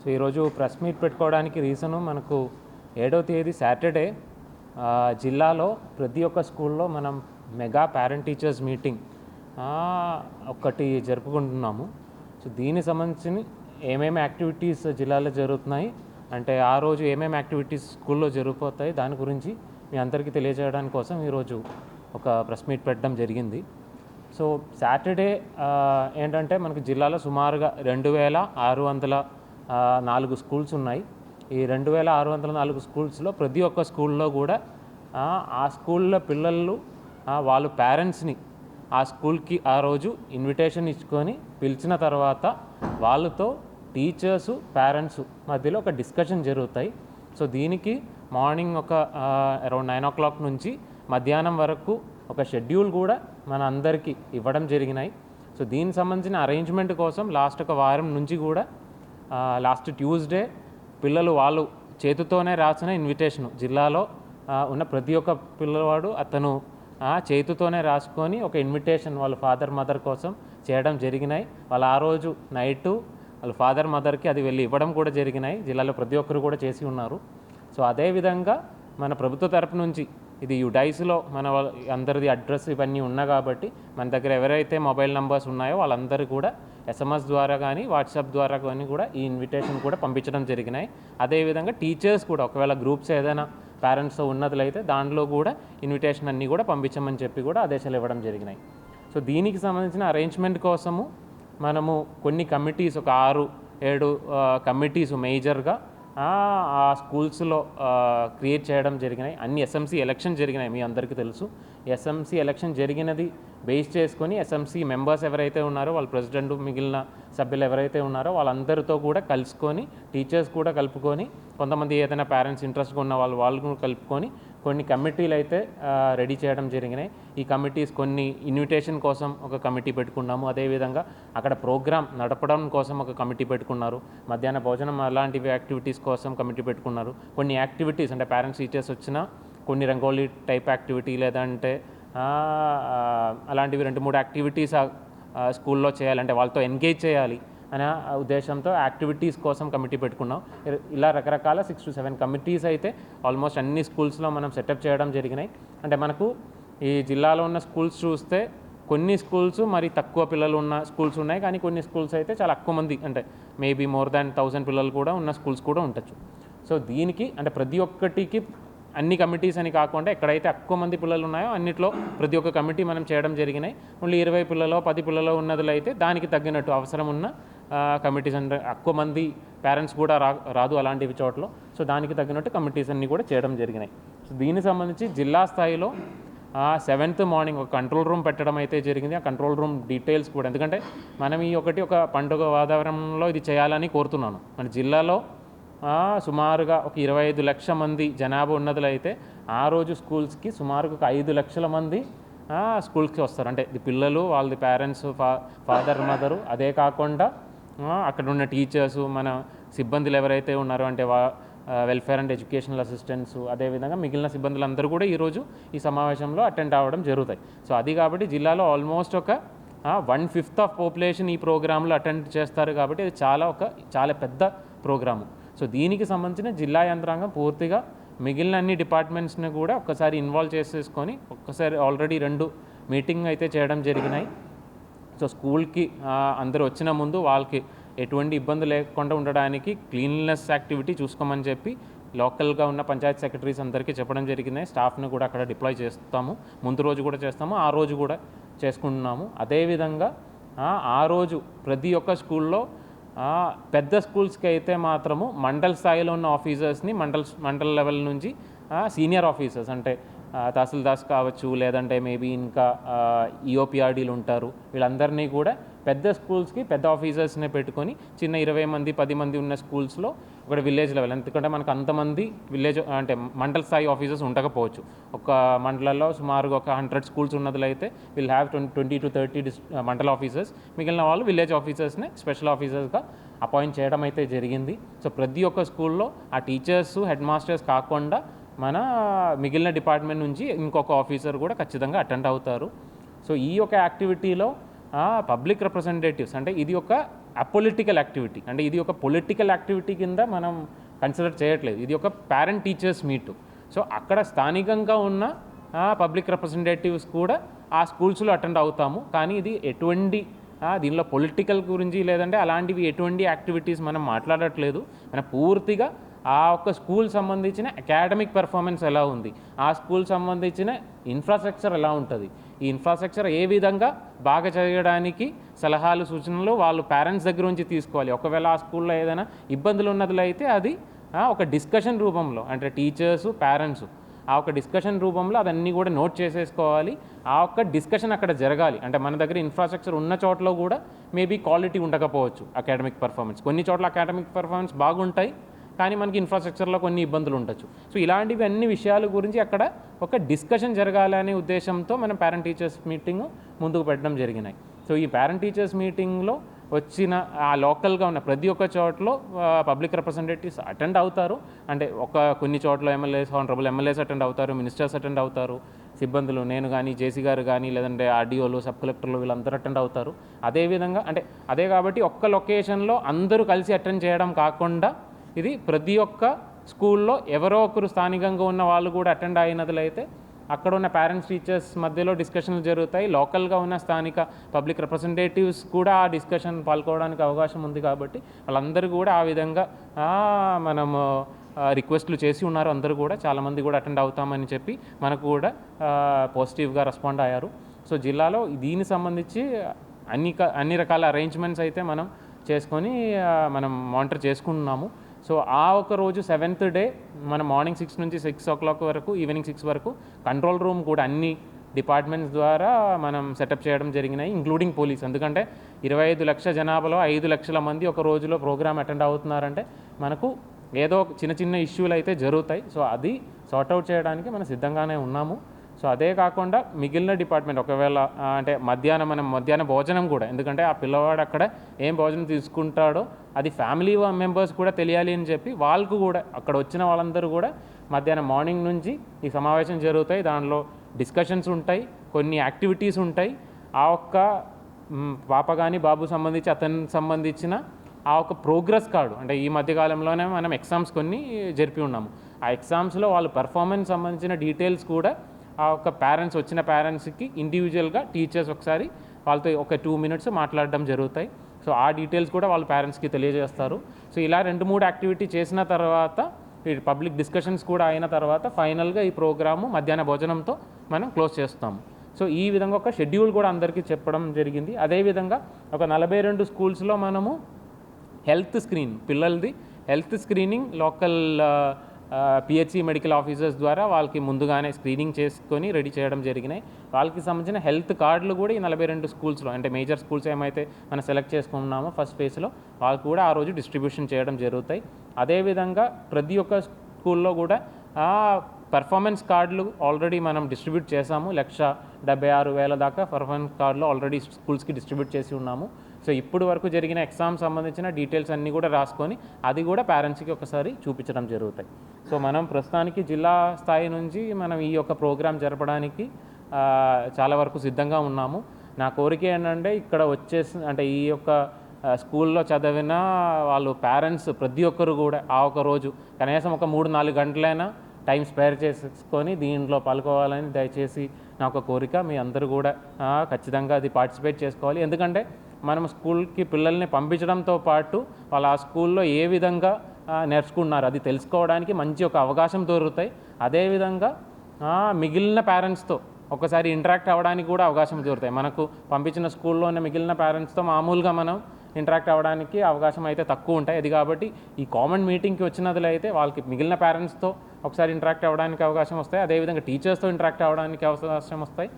So ఈరోజు press meet పెట్టుకోవడానికి reason మనకు ఏడవ తేదీ సాటర్డే జిల్లాలో ప్రతి ఒక్క స్కూల్లో మనం మెగా పేరెంట్ టీచర్స్ మీటింగ్ ఒకటి జరుపుకుంటున్నాము. సో దీనికి సంబంధించి ఏమేమి యాక్టివిటీస్ జిల్లాలో జరుగుతున్నాయి అంటే ఆ రోజు ఏమేమి యాక్టివిటీస్ స్కూల్లో జరిగిపోతాయి దాని గురించి మీ అందరికీ తెలియజేయడానికి కోసం ఈరోజు ఒక ప్రెస్ మీట్ పెట్టడం జరిగింది. సో సాటర్డే ఏంటంటే మనకు జిల్లాలో సుమారుగా రెండు వేల ఆరు వందల నాలుగు స్కూల్స్ ఉన్నాయి. ఈ రెండు వేల ఆరు వందల నాలుగు స్కూల్స్లో ప్రతి ఒక్క స్కూల్లో కూడా ఆ, స్కూల్లో పిల్లలు వాళ్ళ పేరెంట్స్ని ఆ స్కూల్కి ఆ రోజు ఇన్విటేషన్ ఇచ్చుకొని పిలిచిన తర్వాత వాళ్ళతో టీచర్స్ పేరెంట్స్ మధ్యలో ఒక డిస్కషన్ జరుగుతాయి. సో దీనికి మార్నింగ్ ఒక అరౌండ్ నైన్ ఓ క్లాక్ నుంచి మధ్యాహ్నం వరకు ఒక షెడ్యూల్ కూడా మన అందరికీ ఇవ్వడం జరిగినాయి. సో దీనికి సంబంధించిన అరేంజ్మెంట్ కోసం లాస్ట్ ఒక వారం నుంచి కూడా లాస్ట్ ట్యూస్డే పిల్లలు వాళ్ళు చేతితోనే రాసిన ఇన్విటేషన్ జిల్లాలో ఉన్న ప్రతి ఒక్క పిల్లవాడు అతను చేతితోనే రాసుకొని ఒక ఇన్విటేషన్ వాళ్ళ ఫాదర్ మదర్ కోసం చేయడం జరిగినాయి. వాళ్ళు ఆ రోజు నైటు వాళ్ళ ఫాదర్ మదర్కి అది వెళ్ళి ఇవ్వడం కూడా జరిగినాయి. జిల్లాలో ప్రతి ఒక్కరు కూడా చేసి ఉన్నారు. సో అదేవిధంగా మన ప్రభుత్వ తరపు నుంచి ఇది యుడైస్లో మన వాళ్ళ అందరిది అడ్రస్ ఇవన్నీ ఉన్నా కాబట్టి మన దగ్గర ఎవరైతే మొబైల్ నంబర్స్ ఉన్నాయో వాళ్ళందరూ కూడా ఎస్ఎంఎస్ ద్వారా కానీ వాట్సాప్ ద్వారా కానీ కూడా ఈ ఇన్విటేషన్ కూడా పంపించడం జరిగినాయి. అదేవిధంగా టీచర్స్ కూడా ఒకవేళ గ్రూప్స్ ఏదైనా పేరెంట్స్తో ఉన్నట్లయితే దాంట్లో కూడా ఇన్విటేషన్ అన్నీ కూడా పంపించమని చెప్పి కూడా ఆదేశాలు ఇవ్వడం జరిగినాయి. సో దీనికి సంబంధించిన అరేంజ్మెంట్ కోసము మనము కొన్ని కమిటీస్ ఒక ఆరు ఏడు కమిటీస్ మేజర్గా ఆ స్కూల్స్లో క్రియేట్ చేయడం జరిగినాయి. అన్ని ఎస్ఎంసీ ఎలక్షన్ జరిగినాయి మీ అందరికీ తెలుసు. ఎస్ఎంసీ ఎలక్షన్ జరిగినది బేస్ చేసుకొని ఎస్ఎంసీ మెంబర్స్ ఎవరైతే ఉన్నారో వాళ్ళ ప్రెసిడెంట్ మిగిలిన సభ్యులు ఎవరైతే ఉన్నారో వాళ్ళందరితో కూడా కలుసుకొని టీచర్స్ కూడా కలుపుకొని కొంతమంది ఏదైనా పేరెంట్స్ ఇంట్రెస్ట్గా ఉన్న వాళ్ళు వాళ్ళు కూడా కలుపుకొని కొన్ని కమిటీలు అయితే రెడీ చేయడం జరిగినాయి. ఈ కమిటీస్ కొన్ని ఇన్విటేషన్ కోసం ఒక కమిటీ పెట్టుకున్నాము. అదేవిధంగా అక్కడ ప్రోగ్రామ్ నడపడం కోసం ఒక కమిటీ పెట్టుకున్నారు. మధ్యాహ్న భోజనం అలాంటివి యాక్టివిటీస్ కోసం కమిటీ పెట్టుకున్నారు. కొన్ని యాక్టివిటీస్ అంటే పేరెంట్స్ టీచర్స్ వచ్చిన కొన్ని రంగోలీ టైప్ యాక్టివిటీ లేదంటే అలాంటివి రెండు మూడు యాక్టివిటీస్ స్కూల్లో చేయాలంటే వాళ్ళతో ఎంగేజ్ చేయాలి. అనే ఉద్దేశంతో యాక్టివిటీస్ కోసం కమిటీ పెట్టుకున్నాం. ఇలా రకరకాల సిక్స్ టు సెవెన్ కమిటీస్ అయితే ఆల్మోస్ట్ అన్ని స్కూల్స్లో మనం సెటప్ చేయడం జరిగినాయి. అంటే మనకు ఈ జిల్లాలో ఉన్న స్కూల్స్ చూస్తే కొన్ని స్కూల్స్ మరి తక్కువ పిల్లలు ఉన్న స్కూల్స్ ఉన్నాయి. కానీ కొన్ని స్కూల్స్ అయితే చాలా ఎక్కువ మంది అంటే మేబీ మోర్ దాన్ థౌజండ్ పిల్లలు కూడా ఉన్న స్కూల్స్ కూడా ఉండొచ్చు. సో దీనికి అంటే ప్రతి ఒక్కటికి అన్ని కమిటీస్ అని కాకుండా ఎక్కడైతే ఎక్కువ మంది పిల్లలు ఉన్నాయో అన్నిట్లో ప్రతి ఒక్క కమిటీ మనం చేయడం జరిగినాయి. ఓన్లీ ఇరవై పిల్లలో పది పిల్లలో ఉన్నదిలో అయితే దానికి తగ్గినట్టు అవసరం ఉన్న కమిటీస్ అండ్ ఎక్కువ మంది పేరెంట్స్ కూడా రా రాదు అలాంటివి చోట్ల. సో దానికి తగ్గినట్టు కమిటీస్ అన్నీ కూడా చేయడం జరిగినాయి. సో దీనికి సంబంధించి జిల్లా స్థాయిలో సెవెంత్ మార్నింగ్ ఒక కంట్రోల్ రూమ్ పెట్టడం అయితే జరిగింది. ఆ కంట్రోల్ రూమ్ డీటెయిల్స్ కూడా. ఎందుకంటే మనం ఈ ఒకటి ఒక పండుగ వాతావరణంలో ఇది చేయాలని కోరుతున్నాను. మన జిల్లాలో సుమారుగా ఒక ఇరవై ఐదు లక్షల మంది జనాభా ఉన్నదులైతే ఆ రోజు స్కూల్స్కి సుమారుగా ఒక ఐదు లక్షల మంది స్కూల్స్కి వస్తారు. అంటే పిల్లలు వాళ్ళది పేరెంట్స్ ఫా ఫాదర్ మదరు అదే కాకుండా అక్కడ ఉన్న టీచర్స్ మన సిబ్బందులు ఎవరైతే ఉన్నారో అంటే వా వెల్ఫేర్ అండ్ ఎడ్యుకేషనల్ అసిస్టెంట్స్ అదేవిధంగా మిగిలిన సిబ్బందులు అందరూ కూడా ఈరోజు ఈ సమావేశంలో అటెండ్ అవ్వడం జరుగుతాయి. సో అది కాబట్టి జిల్లాలో ఆల్మోస్ట్ ఒక వన్ ఫిఫ్త్ ఆఫ్ పాపులేషన్ ఈ ప్రోగ్రాంలో అటెండ్ చేస్తారు కాబట్టి ఇది చాలా ఒక చాలా పెద్ద ప్రోగ్రాము సో దీనికి సంబంధించిన జిల్లా యంత్రాంగం పూర్తిగా మిగిలిన అన్ని డిపార్ట్మెంట్స్ని కూడా ఒక్కసారి ఇన్వాల్వ్ చేసేసుకొని ఒక్కసారి ఆల్రెడీ రెండు మీటింగ్ అయితే చేయడం జరిగినాయి. సో స్కూల్కి అందరు అందరూ వచ్చిన ముందు వాళ్ళకి ఎటువంటి ఇబ్బంది లేకుండా ఉండడానికి క్లీన్లెస్ యాక్టివిటీ చూసుకోమని చెప్పి లోకల్గా ఉన్న పంచాయత్ సెక్రటరీస్ అందరికీ చెప్పడం జరిగింది. స్టాఫ్ని కూడా అక్కడ డిప్లాయ్ చేస్తాము. ముందు రోజు కూడా చేస్తాము. ఆ రోజు కూడా చేసుకుంటున్నాము. అదేవిధంగా ఆ, రోజు ప్రతి ఒక్క స్కూల్లో పెద్ద స్కూల్స్కి అయితే మాత్రము మండల్ స్థాయిలో ఉన్న ఆఫీసర్స్ని మండల్ మండల్ లెవెల్ నుంచి సీనియర్ ఆఫీసర్స్ అంటే తహసీల్దార్స్ కావచ్చు లేదంటే మేబీ ఇంకా ఈఓపిఆర్డీలు ఉంటారు. వీళ్ళందరినీ కూడా పెద్ద స్కూల్స్కి పెద్ద ఆఫీసర్స్నే పెట్టుకొని చిన్న ఇరవై మంది పది మంది ఉన్న స్కూల్స్లో ఒక విలేజ్ లెవెల్ ఎందుకంటే మనకు అంతమంది విలేజ్ అంటే మండల స్థాయి ఆఫీసర్స్ ఉండకపోవచ్చు. ఒక మండలంలో సుమారుగా ఒక హండ్రెడ్ స్కూల్స్ ఉన్నదిలో అయితే will have twenty twenty two thirty this mandal officers. మిగిలిన వాళ్ళు విలేజ్ ఆఫీసర్స్ని స్పెషల్ ఆఫీసర్స్గా అపాయింట్ చేయడం అయితే జరిగింది. సో ప్రతి ఒక్క స్కూల్లో ఆ టీచర్స్ హెడ్ మాస్టర్స్ కాకుండా మన మిగిలిన డిపార్ట్మెంట్ నుంచి ఇంకొక ఆఫీసర్ కూడా ఖచ్చితంగా అటెండ్ అవుతారు. సో ఈ యొక్క యాక్టివిటీలో పబ్లిక్ రిప్రజెంటేటివ్స్ అంటే ఇది ఒక అపొలిటికల్ యాక్టివిటీ. అంటే ఇది ఒక పొలిటికల్ యాక్టివిటీ కింద మనం కన్సిడర్ చేయట్లేదు. ఇది ఒక పేరెంట్ టీచర్స్ మీట్. సో అక్కడ స్థానికంగా ఉన్న పబ్లిక్ రిప్రజెంటేటివ్స్ కూడా ఆ స్కూల్స్లో అటెండ్ అవుతాము. కానీ ఇది ఎటువంటి దీనిలో పొలిటికల్ గురించి లేదంటే అలాంటివి ఎటువంటి యాక్టివిటీస్ మనం మాట్లాడట్లేదు. మనం పూర్తిగా ఆ ఒక్క స్కూల్ సంబంధించిన అకాడమిక్ పెర్ఫార్మెన్స్ ఎలా ఉంది? ఆ స్కూల్ సంబంధించిన ఇన్ఫ్రాస్ట్రక్చర్ ఎలా ఉంటుంది? ఈ ఇన్ఫ్రాస్ట్రక్చర్ ఏ విధంగా బాగా చేయడానికి సలహాలు సూచనలు వాళ్ళు పేరెంట్స్ దగ్గర నుంచి తీసుకోవాలి. ఒకవేళ ఆ స్కూల్లో ఏదైనా ఇబ్బందులు ఉన్నదిలో అయితే అది ఒక డిస్కషన్ రూపంలో అంటే టీచర్సు పేరెంట్స్ ఆ ఒక డిస్కషన్ రూపంలో అవన్నీ కూడా నోట్ చేసేసుకోవాలి. ఆ ఒక్క డిస్కషన్ అక్కడ జరగాలి. అంటే మన దగ్గర ఇన్ఫ్రాస్ట్రక్చర్ ఉన్న చోట్ల కూడా మేబీ క్వాలిటీ ఉండకపోవచ్చు అకాడమిక్ పర్ఫార్మెన్స్ కొన్ని చోట్ల అకాడమిక్ పర్ఫార్మెన్స్ బాగుంటాయి. కానీ మనకి ఇన్ఫ్రాస్ట్రక్చర్లో కొన్ని ఇబ్బందులు ఉండొచ్చు. సో ఇలాంటివి అన్ని విషయాల గురించి అక్కడ ఒక డిస్కషన్ జరగాలనే ఉద్దేశంతో మనం పేరెంట్ టీచర్స్ మీటింగ్ ముందుకు పెట్టడం జరిగినాయి. సో ఈ పేరెంట్ టీచర్స్ మీటింగ్లో వచ్చిన ఆ లోకల్గా ఉన్న ప్రతి ఒక్క చోట్ల పబ్లిక్ రిప్రజెంటేటివ్స్ అటెండ్ అవుతారు. అంటే ఒక కొన్ని చోట్ల ఎమ్మెల్యేస్ ఆనరబుల్ ఎమ్మెల్యేస్ అటెండ్ అవుతారు మినిస్టర్స్ అటెండ్ అవుతారు. సిబ్బందులు నేను కానీ జేసీ గారు కానీ లేదంటే ఆర్డీఓలు సబ్ కలెక్టర్లు వీళ్ళందరూ అటెండ్ అవుతారు. అదేవిధంగా అంటే అదే కాబట్టి ఒక్క లొకేషన్లో అందరూ కలిసి అటెండ్ చేయడం కాకుండా ఇది ప్రతి ఒక్క స్కూల్లో ఎవరో ఒకరు స్థానికంగా ఉన్న వాళ్ళు కూడా అటెండ్ అయినట్లయితే అక్కడ ఉన్న పేరెంట్స్ టీచర్స్ మధ్యలో డిస్కషన్లు జరుగుతాయి. లోకల్గా ఉన్న స్థానిక పబ్లిక్ రిప్రజెంటేటివ్స్ కూడా ఆ డిస్కషన్ పాల్గొనడానికి అవకాశం ఉంది కాబట్టి వాళ్ళందరూ కూడా ఆ విధంగా మనము రిక్వెస్ట్లు చేసి ఉన్నారు. అందరూ కూడా చాలామంది కూడా అటెండ్ అవుతామని చెప్పి మనకు కూడా పాజిటివ్గా రెస్పాండ్ అయ్యారు. సో జిల్లాలో దీనికి సంబంధించి అన్ని క- అన్ని రకాల అరేంజ్మెంట్స్ అయితే మనం చేసుకొని మనం మానిటర్ చేసుకుంటున్నాము. సో ఆ ఒక రోజు సెవెంత్ డే మన మార్నింగ్ సిక్స్ నుంచి సిక్స్ ఓ క్లాక్ వరకు ఈవినింగ్ సిక్స్ వరకు కంట్రోల్ రూమ్ కూడా అన్ని డిపార్ట్మెంట్స్ ద్వారా మనం సెటప్ చేయడం జరిగినాయి ఇంక్లూడింగ్ పోలీస్ ఎందుకంటే ఇరవై ఐదు లక్షల జనాభాలో ఐదు లక్షల మంది ఒక రోజులో ప్రోగ్రామ్ అటెండ్ అవుతున్నారంటే మనకు ఏదో ఒక చిన్న చిన్న ఇష్యూలు అయితే జరుగుతాయి. సో అది సార్ట్అవుట్ చేయడానికి మనం సిద్ధంగానే ఉన్నాము. సో అదే కాకుండా మిగిలిన డిపార్ట్మెంట్ ఒకవేళ అంటే మధ్యాహ్నం మనం మధ్యాహ్నం భోజనం కూడా ఎందుకంటే ఆ పిల్లవాడు అక్కడ ఏం భోజనం తీసుకుంటాడో అది ఫ్యామిలీ మెంబర్స్ కూడా తెలియాలి అని చెప్పి వాళ్ళకు కూడా అక్కడ వచ్చిన వాళ్ళందరూ కూడా మధ్యాహ్నం మార్నింగ్ నుంచి ఈ సమావేశం జరుగుతాయి. దానిలో డిస్కషన్స్ ఉంటాయి కొన్ని యాక్టివిటీస్ ఉంటాయి. ఆ ఒక్క పాప కానీ బాబు సంబంధించి అతనికి సంబంధించిన ఆ ఒక ప్రోగ్రెస్ కార్డు అంటే ఈ మధ్యకాలంలోనే మనం ఎగ్జామ్స్ కొన్ని జరిపి ఉన్నాము. ఆ ఎగ్జామ్స్లో వాళ్ళ పర్ఫార్మెన్స్ సంబంధించిన డీటెయిల్స్ కూడా ఆ ఒక పేరెంట్స్ వచ్చిన పేరెంట్స్కి ఇండివిజువల్గా టీచర్స్ ఒకసారి వాళ్ళతో ఒక టూ మినిట్స్ మాట్లాడడం జరుగుతాయి. సో ఆ డీటెయిల్స్ కూడా వాళ్ళ పేరెంట్స్కి తెలియజేస్తారు. సో ఇలా రెండు మూడు యాక్టివిటీ చేసిన తర్వాత ఈ పబ్లిక్ డిస్కషన్స్ కూడా అయిన తర్వాత ఫైనల్గా ఈ ప్రోగ్రాము మధ్యాహ్న భోజనంతో మనం క్లోజ్ చేస్తాము. సో ఈ విధంగా ఒక షెడ్యూల్ కూడా అందరికీ చెప్పడం జరిగింది. అదేవిధంగా ఒక నలభై రెండు స్కూల్స్లో మనము health screen పిల్లలది health screening local PHC medical officers ద్వారా వాళ్ళకి ముందుగానే స్క్రీనింగ్ చేసుకొని రెడీ చేయడం జరిగినాయి. వాళ్ళకి సంబంధించిన హెల్త్ కార్డులు కూడా ఈ నలభై రెండు స్కూల్స్లో అంటే మేజర్ స్కూల్స్ ఏమైతే మనం సెలెక్ట్ చేసుకున్నామో ఫస్ట్ ఫేజ్లో వాళ్ళకి కూడా ఆ రోజు డిస్ట్రిబ్యూషన్ చేయడం జరుగుతాయి. అదేవిధంగా ప్రతి ఒక్క స్కూల్లో కూడా పర్ఫార్మెన్స్ కార్డులు ఆల్రెడీ మనం డిస్ట్రిబ్యూట్ చేసాము లక్ష డెబ్బై ఆరు వేల దాకా పర్ఫార్మెన్స్ కార్డులు ఆల్రెడీ స్కూల్స్కి డిస్ట్రిబ్యూట్ చేసి ఉన్నాము. సో ఇప్పుడు వరకు జరిగిన ఎగ్జామ్ సంబంధించిన డీటెయిల్స్ అన్నీ కూడా రాసుకొని అది కూడా పేరెంట్స్కి ఒకసారి చూపించడం జరుగుతాయి. సో మనం ప్రస్తుతానికి జిల్లా స్థాయి నుంచి మనం ఈ యొక్క ప్రోగ్రాం జరపడానికి చాలా వరకు సిద్ధంగా ఉన్నాము. నా కోరిక ఏంటంటే ఇక్కడ వచ్చేసి అంటే ఈ యొక్క స్కూల్లో చదివిన వాళ్ళు పేరెంట్స్ ప్రతి ఒక్కరు కూడా ఆ ఒక రోజు కనీసం ఒక మూడు నాలుగు గంటలైనా టైం స్పేర్ చేసుకొని దీంట్లో పాల్గొవాలని దయచేసి నా ఒక కోరిక. మీ అందరూ కూడా ఖచ్చితంగా అది పార్టిసిపేట్ చేసుకోవాలి. ఎందుకంటే మనం స్కూల్కి పిల్లల్ని పంపించడంతో పాటు వాళ్ళు ఆ స్కూల్లో ఏ విధంగా నేర్చుకున్నారు అది తెలుసుకోవడానికి మంచి ఒక అవకాశం దొరుకుతాయి. అదేవిధంగా మిగిలిన పేరెంట్స్తో ఒకసారి ఇంటరాక్ట్ అవ్వడానికి కూడా అవకాశం దొరుకుతాయి. మనకు పంపించిన స్కూల్లో ఉన్న మిగిలిన పేరెంట్స్తో మామూలుగా మనం ఇంటరాక్ట్ అవ్వడానికి అవకాశం అయితే తక్కువ ఉంటాయి. అది కాబట్టి ఈ కామన్ మీటింగ్కి వచ్చినదిలో అయితే వాళ్ళకి మిగిలిన పేరెంట్స్తో ఒకసారి ఇంటరాక్ట్ అవ్వడానికి అవకాశం వస్తాయి. అదేవిధంగా టీచర్స్తో ఇంటరాక్ట్ అవ్వడానికి అవకాశం వస్తాయి.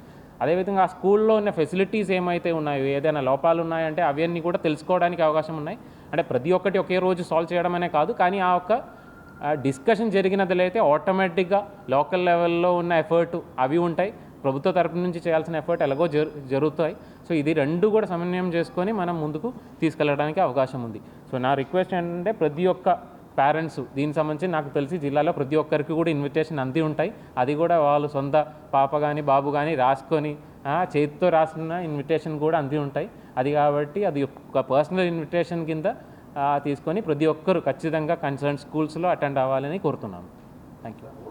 అదేవిధంగా ఆ స్కూల్లో ఉన్న ఫెసిలిటీస్ ఏమైతే ఉన్నాయో ఏదైనా లోపాలు ఉన్నాయంటే అవన్నీ కూడా తెలుసుకోవడానికి అవకాశం ఉన్నాయి. అంటే ప్రతి ఒక్కటి ఒకే రోజు సాల్వ్ చేయడం అనే కాదు కానీ ఆ ఒక్క డిస్కషన్ జరిగినదిలైతే ఆటోమేటిక్గా లోకల్ లెవెల్లో ఉన్న ఎఫర్ట్ అవి ఉంటాయి. ప్రభుత్వ తరపు నుంచి చేయాల్సిన ఎఫర్ట్ ఎలాగో జరు జరుగుతాయి. సో ఇది రెండు కూడా సమన్వయం చేసుకొని మనం ముందుకు తీసుకెళ్ళడానికి అవకాశం ఉంది. సో నా రిక్వెస్ట్ ఏంటంటే ప్రతి ఒక్క పేరెంట్స్ దీనికి సంబంధించి నాకు తెలిసి జిల్లాలో ప్రతి ఒక్కరికి కూడా ఇన్విటేషన్ అంది ఉంటాయి. అది కూడా వాళ్ళు సొంత పాప కానీ బాబు కానీ రాసుకొని చేతితో రాసిన ఇన్విటేషన్ కూడా అంది ఉంటాయి. అది కాబట్టి అది ఒక పర్సనల్ ఇన్విటేషన్ కింద తీసుకొని ప్రతి ఒక్కరు ఖచ్చితంగా కన్సర్న్ స్కూల్స్లో అటెండ్ అవ్వాలని కోరుతున్నాను. Thank you